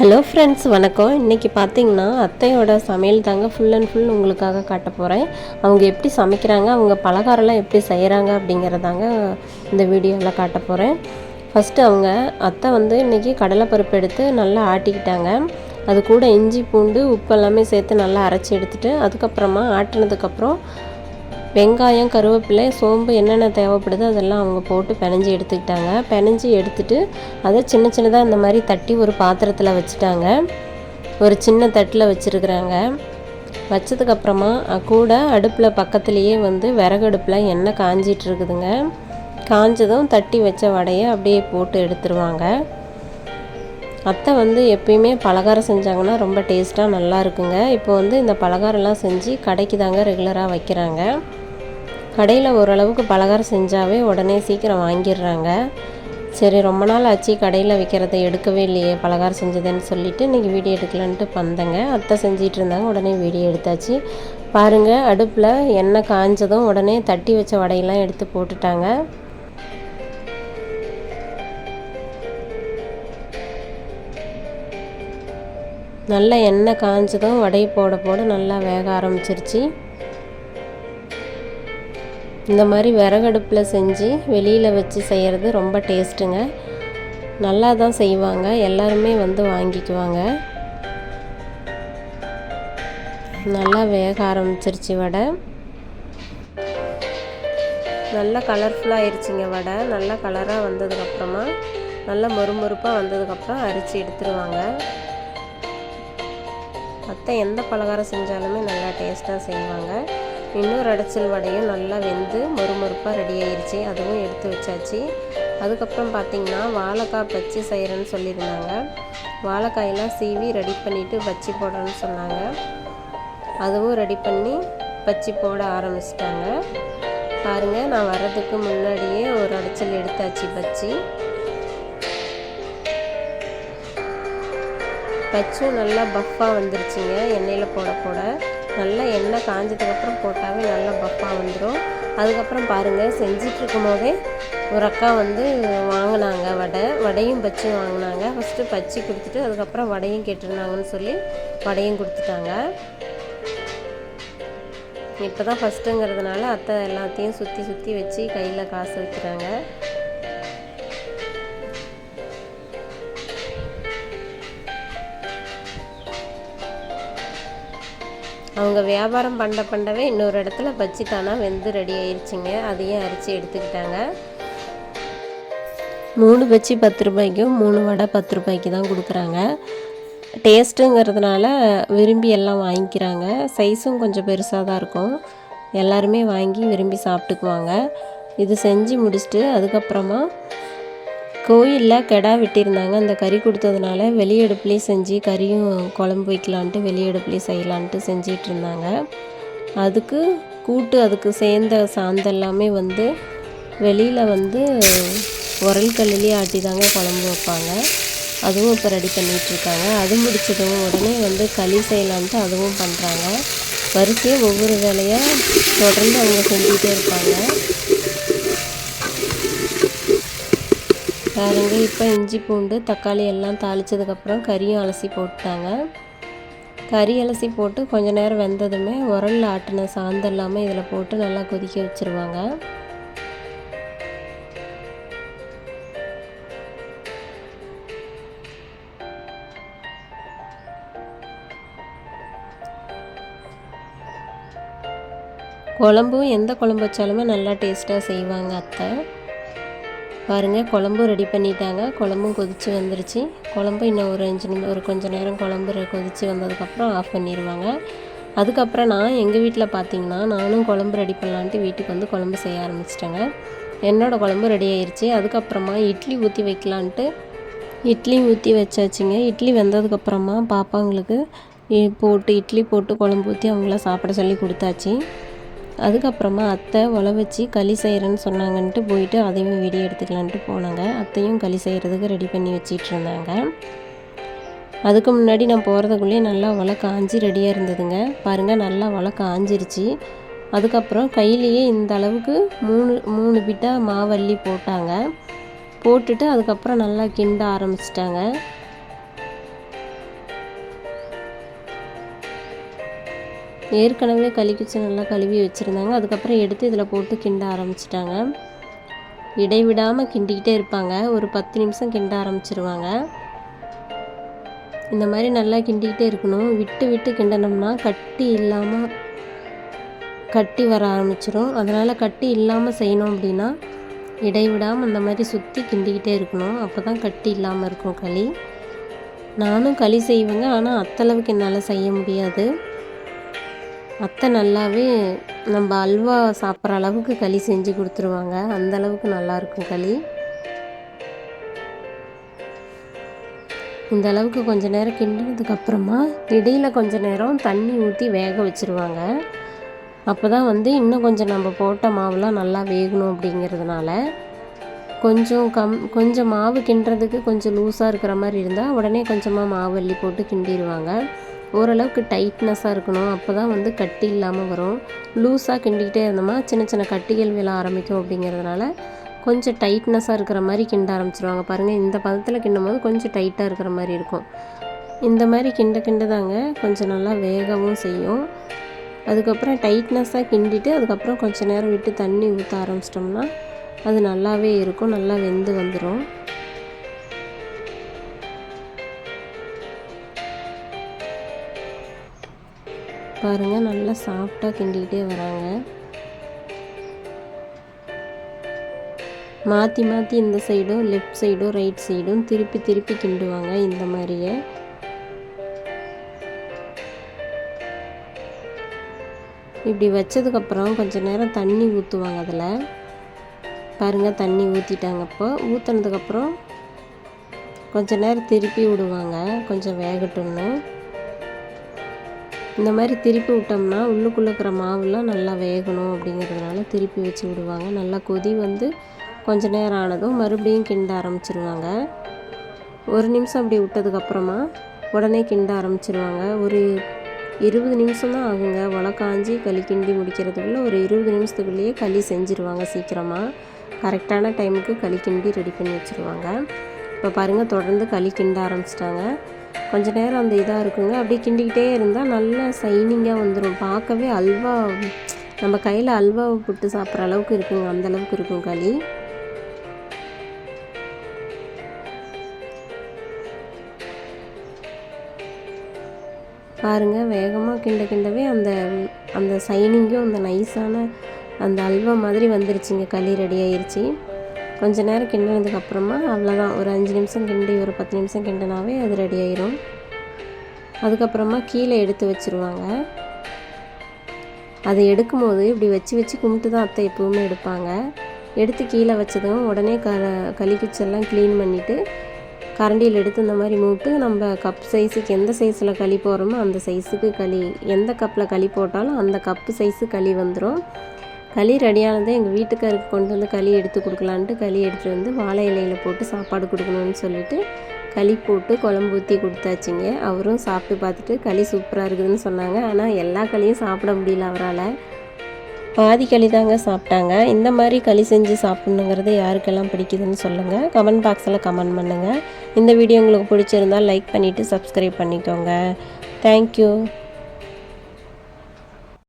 Hello friends வணக்கம். இன்றைக்கி பார்த்தீங்கன்னா அத்தையோட சமையல் தாங்க ஃபுல் அண்ட் ஃபுல் உங்களுக்காக காட்ட போகிறேன் அவங்க எப்படி சமைக்கிறாங்க அவங்க பலகாரம்லாம் எப்படி செய்கிறாங்க அப்படிங்கிறதாங்க இந்த வீடியோவில் காட்ட போகிறேன் ஃபஸ்ட்டு அவங்க அத்தை வந்து இன்றைக்கி கடலைப்பருப்பு எடுத்து நல்லா ஆட்டிக்கிட்டாங்க. அது கூட இஞ்சி பூண்டு உப்பு எல்லாமே சேர்த்து நல்லா அரைச்சி எடுத்துகிட்டு அதுக்கப்புறமா ஆட்டினதுக்கப்புறம் வெங்காயம் கருவேப்பிலை சோம்பு என்னென்ன தேவைப்படுதோ அதெல்லாம் அவங்க போட்டு பினஞ்சி எடுத்துக்கிட்டாங்க. பினஞ்சி எடுத்துட்டு அதை சின்ன சின்னதாக இந்த மாதிரி தட்டி ஒரு பாத்திரத்தில் வச்சுட்டாங்க. ஒரு சின்ன தட்டில் வச்சுருக்குறாங்க. வச்சதுக்கப்புறமா கூட அடுப்பில் பக்கத்துலேயே வந்து விறகு அடுப்பில் எண்ணெய் காஞ்சிட்டு இருக்குதுங்க. காஞ்சதும் தட்டி வச்ச வடையை அப்படியே போட்டு எடுத்துருவாங்க. அத்தை வந்து எப்பயுமே பலகாரம் செஞ்சாங்கன்னா ரொம்ப டேஸ்ட்டாக நல்லா இருக்குங்க. இப்போ வந்து இந்த பலகாரம்லாம் செஞ்சு கடைக்கு தாங்க ரெகுலராக வைக்கிறாங்க. கடையில் ஓரளவுக்கு பலகாரம் செஞ்சாவே உடனே சீக்கிரம் வாங்கிடுறாங்க. சரி ரொம்ப நாள் ஆச்சு கடையில் விற்கிறத எடுக்கவே இல்லையே பலகாரம் செஞ்சதுன்னு சொல்லிவிட்டு இன்றைக்கி வீடியோ எடுக்கலான்ட்டு வந்தேங்க. அத்தை செஞ்சிட்டு இருந்தாங்க உடனே வீடியோ எடுத்தாச்சு. பாருங்கள் அடுப்பில் எண்ணெய் காஞ்சதும் உடனே தட்டி வச்ச வடையெல்லாம் எடுத்து போட்டுட்டாங்க. நல்லா எண்ணெய் காஞ்சதும் வடை போட போட நல்லா வேக ஆரம்பிச்சிருச்சு. இந்த மாதிரி விறகடுப்பில் செஞ்சு வெளியில் வச்சு செய்கிறது ரொம்ப டேஸ்ட்டுங்க. நல்லா தான் செய்வாங்க. எல்லாருமே வந்து வாங்கிக்குவாங்க. நல்லா வேக ஆரம்பிச்சிருச்சு வடை. நல்லா கலர்ஃபுல்லாக ஆயிடுச்சிங்க வடை. நல்லா கலராக வந்ததுக்கப்புறமா நல்லா மொறுமொறுப்பாக வந்ததுக்கப்புறம் அரிச்சு எடுத்துருவாங்க. மற்ற எந்த பலகாரம் செஞ்சாலுமே நல்லா டேஸ்ட்டாக செய்வாங்க. இன்னொரு அடைச்சல் வடையும் நல்லா வெந்து மொறுமொறுப்பாக ரெடி ஆயிடுச்சு அதுவும் எடுத்து வச்சாச்சு. அதுக்கப்புறம் பார்த்திங்கன்னா வாழைக்காய் பச்சி செய்கிறேன்னு சொல்லியிருந்தாங்க. வாழைக்காயெல்லாம் சீவி ரெடி பண்ணிவிட்டு பச்சி போடுறேன்னு சொன்னாங்க. அதுவும் ரெடி பண்ணி பச்சி போட ஆரம்பிச்சிட்டாங்க. பாருங்கள் நான் வர்றதுக்கு முன்னாடியே ஒரு அடைச்சல் எடுத்தாச்சு பச்சி. பச்சும் நல்லா பஃப்பாக வந்துருச்சுங்க எண்ணெயில் போட போட. நல்லா எண்ணெய் காஞ்சதுக்கப்புறம் போட்டாவே நல்லா பஃப்பாக வந்துடும் அதுக்கப்புறம் பாருங்கள் செஞ்சிட்ருக்கும் போதே ஒரு அக்கா வந்து வாங்கினாங்க வடை. வடையும் பச்சும் வாங்கினாங்க. ஃபஸ்ட்டு பச்சி கொடுத்துட்டு அதுக்கப்புறம் வடையும் கேட்டிருந்தாங்கன்னு சொல்லி வடையும் கொடுத்துட்டாங்க. இப்போ தான் ஃபஸ்ட்டுங்கிறதுனால அத்தை எல்லாத்தையும் சுற்றி சுற்றி வச்சு கையில் காசு வைக்கிறாங்க. அவங்க வியாபாரம் பண்ண பண்ணவே இன்னொரு இடத்துல பஜ்ஜி தானா வெந்து ரெடி ஆயிடுச்சுங்க அதையும் அரிச்சு எடுத்துக்கிட்டாங்க. மூணு பஜ்ஜி பத்து ரூபாய்க்கும் மூணு வடை பத்து ரூபாய்க்கு தான் கொடுக்குறாங்க. டேஸ்ட்டுங்கிறதுனால விரும்பி எல்லாம் வாங்கிக்கிறாங்க. சைஸும் கொஞ்சம் பெருசாக தான் இருக்கும். எல்லாருமே வாங்கி விரும்பி சாப்பிட்டுக்குவாங்க. இது செஞ்சு முடிச்சுட்டு அதுக்கப்புறமா கோயிலில் கெடா வெட்டியிருந்தாங்க. அந்த கறி கொடுத்ததுனால வெளியடுப்புலேயே செஞ்சு கறியும் குழம்பு வைக்கலான்ட்டு வெளியடுப்புலேயே செய்யலான்ட்டு செஞ்சிகிட்டு இருந்தாங்க அதுக்கு கூட்டு அதுக்கு சேர்ந்த சாந்தெல்லாமே வந்து வெளியில் வந்து உரல் கல்லிலே ஆட்டி தாங்க குழம்பு வைப்பாங்க. அதுவும் இப்போ ரெடி பண்ணிகிட்ருக்காங்க அது முடிச்சதும் உடனே வந்து களி செய்யலான்ட்டு அதுவும் பண்ணுறாங்க வரிசையாக ஒவ்வொரு வேலையாக தொடர்ந்து அவங்க செஞ்சுக்கிட்டே இருப்பாங்க. பாருங்க இப்போ இஞ்சி பூண்டு தக்காளி எல்லாம் தாளித்ததுக்கப்புறம் கறியும் அலசி போட்டாங்க கறி அலசி போட்டு கொஞ்ச நேரம் வெந்ததுமே உரலில் ஆட்டின சாந்து எல்லாமே இதில் போட்டு நல்லா கொதிக்க வச்சுருவாங்க. குழம்பும் எந்த குழம்பு வச்சாலுமே நல்லா டேஸ்ட்டாக செய்வாங்க அத்தை. பாருங்கள் குழம்பும் ரெடி பண்ணிட்டாங்க. குழம்பும் கொதித்து வந்துருச்சு. குழம்பு இன்னும் ஒரு அஞ்சு நிமிஷம் ஒரு கொஞ்சம் நேரம் குழம்பு கொதித்து வந்ததுக்கப்புறம் ஆஃப் பண்ணிடுவாங்க அதுக்கப்புறம் நான் எங்கள் வீட்டில் பார்த்தீங்கன்னா நானும் குழம்பு ரெடி பண்ணலான்ட்டு வீட்டுக்கு வந்து குழம்பு செய்ய ஆரம்பிச்சிட்டேங்க. என்னோடய குழம்பு ரெடி ஆயிடுச்சு அதுக்கப்புறமா இட்லி ஊற்றி வைக்கலான்ட்டு இட்லி ஊற்றி வச்சாச்சுங்க. இட்லி வெந்ததுக்கப்புறமா பாப்பாங்களுக்கு போட்டு இட்லி போட்டு குழம்பு ஊற்றி அவங்கள சாப்பிட சொல்லி கொடுத்தாச்சு. அதுக்கப்புறமா அத்தை உழ வச்சு களி செய்கிறேன்னு சொன்னாங்கன்ட்டு போயிட்டு அதையும் வீடியோ எடுத்துக்கலான்ட்டு போனாங்க. அத்தையும் களி செய்கிறதுக்கு ரெடி பண்ணி வச்சிட்டு இருந்தாங்க. அதுக்கு முன்னாடி நான் போகிறதுக்குள்ளேயே நல்லா ஒலை காஞ்சி ரெடியாக இருந்ததுங்க. பாருங்கள் நல்லா ஒலை காஞ்சிருச்சு. அதுக்கப்புறம் கையிலேயே இந்த அளவுக்கு மூணு மூணு பிட்டாக மாவல்லி போட்டாங்க. போட்டுட்டு அதுக்கப்புறம் நல்லா கிண்ட ஆரம்பிச்சிட்டாங்க. ஏற்கனவே களி குச்சி நல்லா கழுவி வச்சுருந்தாங்க. அதுக்கப்புறம் எடுத்து இதில் போட்டு கிண்ட ஆரம்பிச்சிட்டாங்க. இடைவிடாமல் கிண்டிக்கிட்டே இருப்பாங்க. ஒரு பத்து நிமிஷம் கிண்ட ஆரம்பிச்சிருவாங்க. இந்த மாதிரி நல்லா கிண்டிக்கிட்டே இருக்கணும். விட்டு விட்டு கிண்டனோம்னா கட்டி இல்லாமல் கட்டி வர ஆரம்பிச்சிடும் அதனால் கட்டி இல்லாமல் செய்யணும் அப்படின்னா இடைவிடாமல் அந்த மாதிரி சுற்றி கிண்டிக்கிட்டே இருக்கணும். அப்போ தான் கட்டி இல்லாமல் இருக்கும் களி. நானும் களி செய்வேங்க. ஆனால் அத்தளவுக்கு என்னால் செய்ய முடியாது. அத்தை நல்லாவே நம்ம அல்வா சாப்பிட்ற அளவுக்கு களி செஞ்சு கொடுத்துருவாங்க. அந்த அளவுக்கு நல்லாயிருக்கும் களி. இந்த அளவுக்கு கொஞ்ச நேரம் கிண்டினதுக்கப்புறமா இடையில் கொஞ்ச நேரம் தண்ணி ஊற்றி வேக வச்சுருவாங்க. அப்போ தான் வந்து இன்னும் கொஞ்சம் நம்ம போட்ட மாவுலாம் நல்லா வேகணும் அப்படிங்கிறதுனால கொஞ்சம் கம் கொஞ்சம் மாவு கிண்டுறதுக்கு கொஞ்சம் லூஸாக இருக்கிற மாதிரி இருந்தால் உடனே கொஞ்சமாக மாவு அள்ளி போட்டு கிண்டிடுவாங்க ஓரளவுக்கு டைட்னஸாக இருக்கணும். அப்போ தான் வந்து கட்டி இல்லாமல் வரும். லூஸாக கிண்டிக்கிட்டே இருந்தோமா சின்ன சின்ன கட்டிகள் விழ ஆரம்பிக்கும் அப்படிங்கிறதுனால கொஞ்சம் டைட்னஸாக இருக்கிற மாதிரி கிண்ட ஆரம்பிச்சிருவாங்க. பாருங்கள் இந்த பதத்தில் கிண்டும் போது கொஞ்சம் டைட்டாக இருக்கிற மாதிரி இருக்கும். இந்த மாதிரி கிண்ட கிண்ட தாங்க கொஞ்சம் நல்லா வேகவும் செய்யும். அதுக்கப்புறம் டைட்னஸாக கிண்டிட்டு அதுக்கப்புறம் கொஞ்சம் நேரம் விட்டு தண்ணி ஊற்ற ஆரம்பிச்சிட்டோம்னா அது நல்லாவே இருக்கும். நல்லா வெந்து வந்துடும் பாருங்கள் நல்லா சாஃப்டாக கிண்டிக்கிட்டே வராங்க. மாற்றி மாற்றி இந்த சைடும் லெஃப்ட் சைடும் ரைட் சைடும் திருப்பி திருப்பி கிண்டுவாங்க இந்த மாதிரியே. இப்படி வச்சதுக்கப்புறம் கொஞ்சம் நேரம் தண்ணி ஊற்றுவாங்க அதில். பாருங்கள் தண்ணி ஊற்றிட்டாங்க இப்போ. ஊற்றுனதுக்கப்புறம் கொஞ்சம் நேரம் திருப்பி விடுவாங்க. கொஞ்சம் வேகட்டும்னு. இந்த மாதிரி திருப்பி விட்டோம்னா உள்ளுக்குள்ளே இருக்கிற மாவுலாம் நல்லா வேகணும் அப்படிங்கிறதுனால திருப்பி வச்சு விடுவாங்க. நல்லா கொதி வந்து கொஞ்ச நேரம் ஆனதும் மறுபடியும் கிண்ட ஆரம்பிச்சிருவாங்க. ஒரு நிமிஷம் அப்படி விட்டதுக்கப்புறமா உடனே கிண்ட ஆரம்பிச்சிருவாங்க. ஒரு இருபது நிமிஷம் தான் ஆகுங்க. வளை காஞ்சி களி கிண்டி முடிக்கிறதுக்குள்ளே ஒரு இருபது நிமிஷத்துக்குள்ளேயே களி செஞ்சுருவாங்க சீக்கிரமாக கரெக்டான டைமுக்கு களி கிண்டி ரெடி பண்ணி வச்சுருவாங்க. இப்போ பாருங்கள் தொடர்ந்து களி கிண்ட ஆரம்பிச்சிட்டாங்க. கொஞ்ச நேரம் அந்த இதாக இருக்குங்க. அப்படியே கிண்டிக்கிட்டே இருந்தால் நல்லா சைனிங்காக வந்துடும் பார்க்கவே அல்வா நம்ம கையில் அல்வாவை புட்டு சாப்பிட்ற அளவுக்கு இருக்குங்க. அந்த அளவுக்கு இருக்கும் களி. பாருங்கள் வேகமாக கிண்ட கிண்டவே அந்த அந்த சைனிங்கும் அந்த நைஸான அந்த அல்வா மாதிரி வந்துருச்சுங்க. களி ரெடி ஆயிடுச்சு கொஞ்ச நேரம் கிண்டினதுக்கு அப்புறமா அவ்வளோதான் ஒரு அஞ்சு நிமிஷம் கிண்டி ஒரு பத்து நிமிஷம் கிண்டினாவே அது ரெடி ஆயிரும். அதுக்கப்புறமா கீழே எடுத்து வச்சுருவாங்க. அதை எடுக்கும்போது இப்படி வச்சு வச்சு கும்பிட்டு தான் அத்தை எப்போவுமே எடுப்பாங்க. எடுத்து கீழே வச்சதும் உடனே க களி குச்செல்லாம் க்ளீன் பண்ணிவிட்டு கரண்டியில் எடுத்து இந்த மாதிரி மூட்டு நம்ம கப் சைஸுக்கு எந்த சைஸில் களி போடுறோமோ அந்த சைஸுக்கு களி எந்த கப்பில் களி போட்டாலும் அந்த கப்பு சைஸு களி வந்துடும் களி ரெடியானதே எங்கள் வீட்டுக்காருக்கு கொண்டு வந்து களி எடுத்து கொடுக்கலான்ட்டு களி எடுத்துகிட்டு வந்து வாழை இலையில் போட்டு சாப்பாடு கொடுக்கணும்னு சொல்லிட்டு களி போட்டு குழம்பு ஊற்றி கொடுத்தாச்சுங்க. அவரும் சாப்பிட்டு பார்த்துட்டு களி சூப்பராக இருக்குதுன்னு சொன்னாங்க. ஆனால் எல்லா களியும் சாப்பிட முடியல அவரால். பாதி களி தாங்க சாப்பிட்டாங்க. இந்த மாதிரி களி செஞ்சு சாப்பிட்ணுங்கிறது யாருக்கெல்லாம் பிடிக்குதுன்னு சொல்லுங்கள் கமெண்ட் பாக்ஸில் கமெண்ட் பண்ணுங்கள் இந்த வீடியோ உங்களுக்கு பிடிச்சிருந்தால் லைக் பண்ணிவிட்டு சப்ஸ்கிரைப் பண்ணிக்கோங்க. தேங்க்யூ